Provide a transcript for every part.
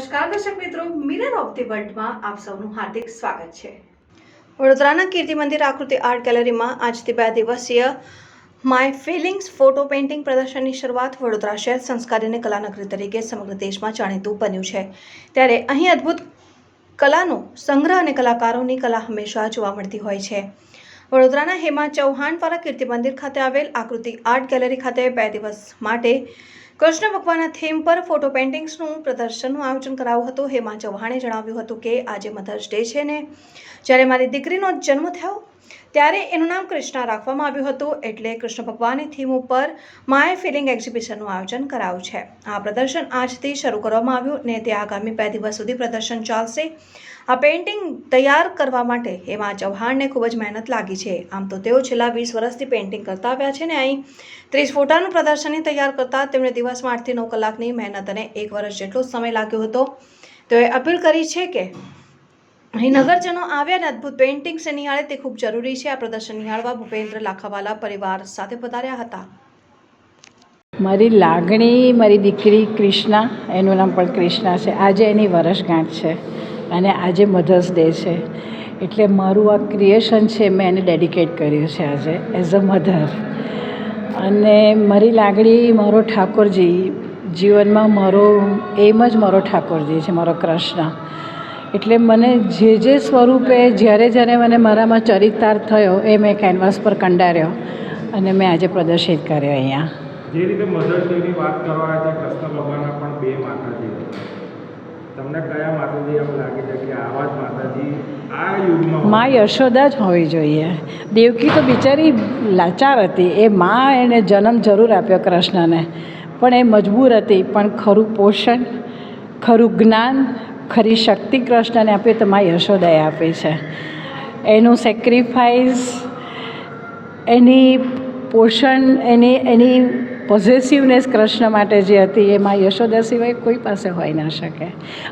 નમસ્કાર, દર્શક મિત્રો. મિરર ઓફ ધી વર્લ્ડમાં આપ સૌનું હાર્દિક સ્વાગત છે. વડોદરાના કીર્તિ મંદિર આકૃતિ આર્ટ ગેલેરીમાં આજથી બે દિવસીય માય ફિલિંગ્સ ફોટો પેઇન્ટિંગ પ્રદર્શનની શરૂઆત વડોદરા શહેર સંસ્કારી અને કલાનગરી તરીકે સમગ્ર દેશમાં જાણીતું બન્યું છે. ત્યારે અહીં અદ્ભુત કલાનો સંગ્રહ અને કલાકારોની કલા હંમેશા જોવા મળતી હોય છે. વડોદરાના હેમા ચૌહાણ દ્વારા કીર્તિ મંદિર ખાતે આવેલ આકૃતિ આર્ટ ગેલેરી ખાતે બે દિવસ માટે કૃષ્ણ ભગવાનના થીમ પર ફોટો પેઇન્ટિંગ્સનું પ્રદર્શનનું આયોજન કરાયું હતું. હેમા ચૌહાણે જણાવ્યું હતું કે આજે મધર્સ ડે છે ને જ્યારે મારી દીકરીનો જન્મ થયો ત્યારે એનું નામ કૃષ્ણા રાખવામાં આવ્યું હતું એટલે કૃષ્ણ ભગવાનની થીમ ઉપર માય ફિલિંગ એક્ઝિબિશનનું આયોજન કરાયું છે. આ પ્રદર્શન આજથી શરૂ કરવામાં આવ્યું ને તે આગામી બે દિવસ સુધી પ્રદર્શન ચાલશે. આ પેઇન્ટિંગ તૈયાર કરવા માટે એમાં ચૌહાણને ખૂબ જ મહેનત લાગી છે. આમ તો તેઓ છેલ્લા વીસ વર્ષથી પેઇન્ટિંગ કરતા આવ્યા છે ને અહીં ત્રીસ ફોટાનું પ્રદર્શની તૈયાર કરતા તેમણે દિવસમાં આઠથી નવ કલાકની મહેનત અને એક વર્ષ જેટલો સમય લાગ્યો હતો. તેઓએ અપીલ કરી છે કે અહીં નગરજનો આવ્યા અને અદ્ભુત પેઇન્ટિંગ્સ નિહાળે તે ખૂબ જરૂરી છે. આ પ્રદર્શન નિહાળવા ભૂપેન્દ્ર લાખાવાલા પરિવાર સાથે પધાર્યા હતા. મારી લાગણી, મારી દીકરી ક્રિષ્ના, એનું નામ પણ ક્રિષ્ના છે. આજે એની વરસગાંઠ છે અને આજે મધર્સ ડે છે. એટલે મારું આ ક્રિએશન છે મેં એને ડેડિકેટ કર્યું છે આજે એઝ અ મધર અને મારી લાગણી મારો ઠાકોરજી, જીવનમાં મારો એમ જ મારો ઠાકોરજી છે, મારો કૃષ્ણ એટલે મને જે જે સ્વરૂપે જ્યારે જ્યારે મને મારામાં ચરિતાર્થ થયો એ મેં કેનવાસ પર કંડાર્યો અને મેં આજે પ્રદર્શિત કર્યો અહીંયા. જે રીતે મધર્સ ડેની વાત કરવા છે કૃષ્ણ ભગવાનના પણ બે માતાજી તમને કયા માતાજી એમ લાગે છે કે આવા જ માતાજી આ યુગમાં મા યશોદા જ હોવી જોઈએ. દેવકી તો બિચારી લાચાર હતી. એ મા એને જન્મ જરૂર આપ્યો કૃષ્ણને. પણ એ મજબૂર હતી. પણ ખરું પોષણ ખરું જ્ઞાન ખરી શક્તિ કૃષ્ણને આપે તો મા યશોદાએ આપી છે. એનું સેક્રિફાઈસ એની પોષણ, એની એની પોઝેસિવનેસ કૃષ્ણ માટે જે હતી એ મા યશોદા સિવાય કોઈ પાસે હોઈ ના શકે.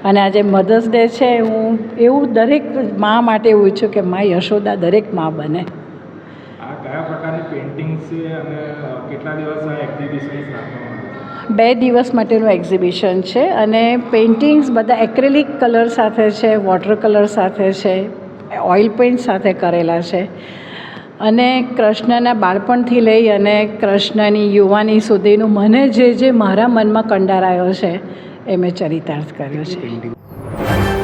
અને આજે મધર્સ ડે છે, હું એવું દરેક મા માટે એવું ઈચ્છું કે મા યશોદા દરેક મા બને. કયા પ્રકારની પેઇન્ટિંગ છે અને કેટલા દિવસ આ એક્ઝિબિશન છે? બે દિવસ માટેનું એક્ઝિબિશન છે અને પેઇન્ટિંગ્સ બધા એક્રેલિક કલર સાથે છે વોટર કલર સાથે છે ઓઇલ પેઇન્ટ સાથે કરેલા છે. અને કૃષ્ણના બાળપણથી લઈ અને કૃષ્ણની યુવાની સુધીનું મને જે જે મારા મનમાં કંડારાયો છે, એ મેં ચરિતાર્થ કર્યો છે.